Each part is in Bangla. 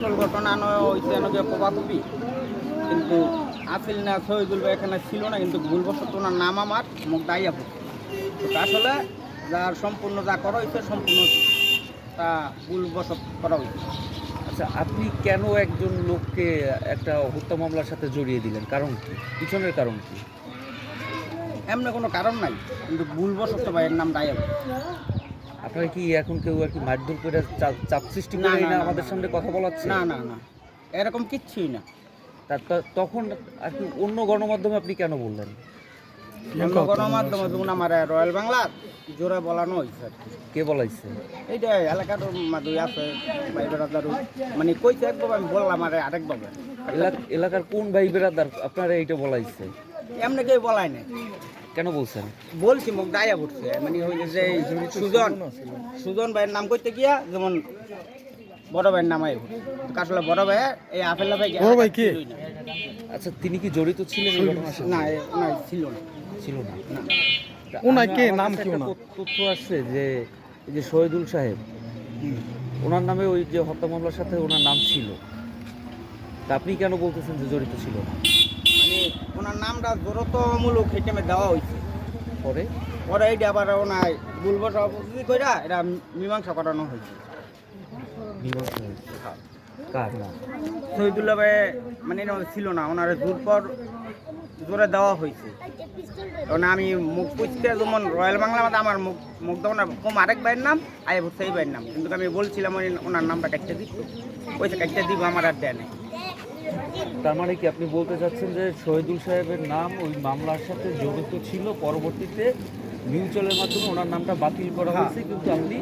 ঘটনা নয় হয়েছে নাকি কোপাকুপি কিন্তু আসিল না শহীদুল এখানে ছিল না কিন্তু ভুলবশত ওনার নাম আমার মুখ দাইয়াপুর তো আসলে যার সম্পূর্ণ যা করা হয়েছে সম্পূর্ণ তা ভুলবশত করা হয়েছে আচ্ছা আপনি কেন একজন লোককে একটা হত্যা মামলার সাথে জড়িয়ে দিলেন? কারণ কি? পিছনের কারণ কি? এমনি কোনো কারণ নাই কিন্তু ভুলবশত ভাইয়ের নাম দাইয়াপুর আপনারা কি এখন কেউ আর কি মারধর করে চাপ সৃষ্টি না, করে না, আমাদের। সামনে কথা বলাচ্ছে? না না না এরকম কিচ্ছুই না। তখন আর কি অন্য গণমাধ্যমে আপনি কেন বললেন? অন্য গণমাধ্যমে যেমন আমার রয়্যাল বাংলার জোরে বলানো হয়েছে আর কে। বলাইছে? এইটা এলাকার মাদুই আছে ভাই বেড়াদারু মানে কইছে একবার আমি বললাম আরে আরেকভাবে। এলাক- এলাকার কোন ভাই বেরাদার আপনারা এইটা বলাইছে? এমনি কেউ বলাই নাই। কেন বলছেন? বলছি মুখ দায়া পড়ছে। মানে ওই যে সুজন সুজন ভাইয়ের নাম করতে গিয়া যেমন বড় ভাইয়ের নাম আই আসলে বড় ভাই এই আপেল্লা ভাই বড় ভাই কি? আচ্ছা তিনি কি জড়িত ছিলেন না এ- ওনার ছিল না। ছিল না। না। ওনার কে? নাম কি ওনার? তথ্য- তথ্য আসছে যে এই যে শহীদুল সাহেব ওনার নামে ওই যে হত্যা মামলার সাথে ওনার নাম ছিল। তা আপনি কেন বলতেছেন যে জড়িত ছিল না? মানে ওনার নামটা জোরতমূলক হিসেবে দেওয়া হয়েছে। পরে? পরে এইটা আবার ওনার ভুলব সভাপতি কইরা এটা মীমাংসা করানো হয়েছে। মীমাংসা কার না শহীদুল্লাহ ভাই মানে ছিল না ওনার জোর পর জোরে দেওয়া হয়েছে। কারণ আমি মুখ পুষতে যেমন রয়্যাল বাংলা মধ্যে আমার মুখ মুখ দেওয়া কম আরেক ভাইয়ের নাম আয় সেই ভাইয়ের নাম। কিন্তু আমি বলছিলাম ওই ওনার নামটা কাটতে দিত। ওইটা কাটতে দিব আমার আর দেয় নাই। তার মানে কি আপনি বলতে চাচ্ছেন যে শহীদুল সাহেবের নাম ওই মামলার সাথে জড়িত ছিল পরবর্তীতে? মিউচুয়ালের মাধ্যমে ওনার নামটা বাতিল করা হ্যাঁ। হয়েছে কিন্তু আপনি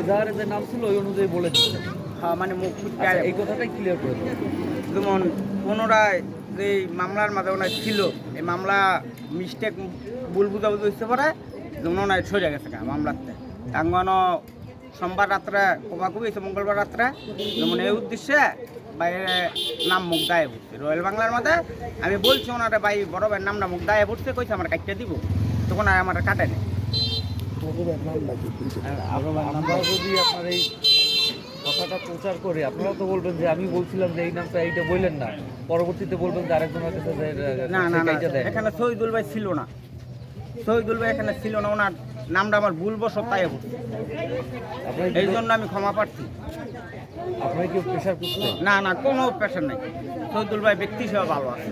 এজাহারে যে নাম ছিল ওই অনুযায়ী বলে দিচ্ছেন। হ্যাঁ মানে আচ্ছা, এই কথাটাই ক্লিয়ার করে যেমন পুনরায় যে মামলার মাঝে ওনার ছিল এই মামলা মিস্টেক ভুল বুঝাবুঝি হইতে পারে যেমন ওনার সরে গেছে মামলাতে। টাঙ্গান সোমবার রাত্রে কোপাকুবি হয়েছে মঙ্গলবার রাত্রে। যেমন এই উদ্দেশ্যে বাইরে নাম মুখ দায়ে পড়ছে রয়্যাল বাংলার মধ্যে আমি বলছি ওনারা ভাই বড় ভাইয়ের নামটা মুখ দায়ে পড়ছে কইছে আমার কাটতে দিব। তখন আর আমার কাটে নেই। আমরা আমরা যদি আপনার এই কথাটা প্রচার করে আপনারাও তো বলবেন যে আমি বলছিলাম যে এই নামটা এইটা বললেন না। পরবর্তীতে বলবেন যে আরেকজনের কাছে না না এখানে শহীদুল ভাই ছিল না। শহীদুল ভাই এখানে ছিল না ওনার নামটা আমার ভুল বসত তাই এই জন্য আমি ক্ষমা প্রার্থী। আপনার কি প্রেশার না না কোনো প্রেশার নেই। শহীদুল ভাই ব্যক্তি হিসেবে ভালো আছে।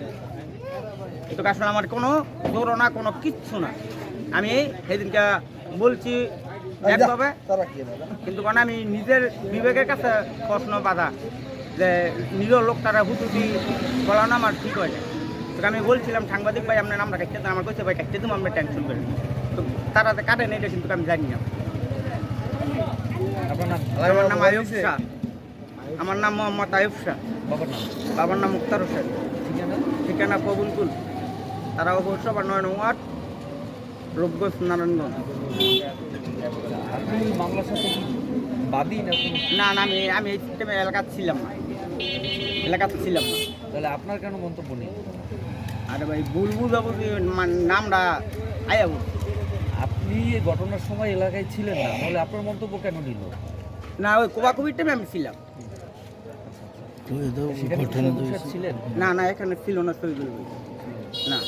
কিন্তু আসলে আমার কোনো জোরো না কোনো কিচ্ছু না। আমি সেদিনকে বলছি একভাবে। কিন্তু মানে আমি নিজের বিবেকের কাছে প্রশ্ন বাধা যে নিজের লোক তারা হুতুটি বলা না আমার ঠিক হয় না তো আমি বলছিলাম সাংবাদিক ভাই আপনার নামটা কাটতে। আমার কইছে ভাই কাটতে দেবো আমরা টেনশন করি না। তো তারা তো কাটে নেই এটা কিন্তু আমি জানি না। আমার নাম আয়ুব শাহ। আমার নাম মোহাম্মদ আয়ুব শাহ। বাবার নাম? মুক্তার হোসেন। ঠিকানা? কবুলকুল। তারা পৌরসভা নয় নং ওয়ার্ড রূপগঞ্জ নারায়ণগঞ্জ। না না আমি আমি এই সিস্টেমে এলাকাতে ছিলাম না। এলাকাতে ছিলাম না। তাহলে আপনার কেন মন্তব্য নেই? আরে ভাই বুলবুল মান- নামটা আয়া আপনি এই ঘটনার সময় এলাকায় ছিলেন না তাহলে আপনার মন্তব্য কেন নিল? না ওই কোবাকুবির টাইমে আমি ছিলাম। না না এখানে ছিল না শহীদুল। না।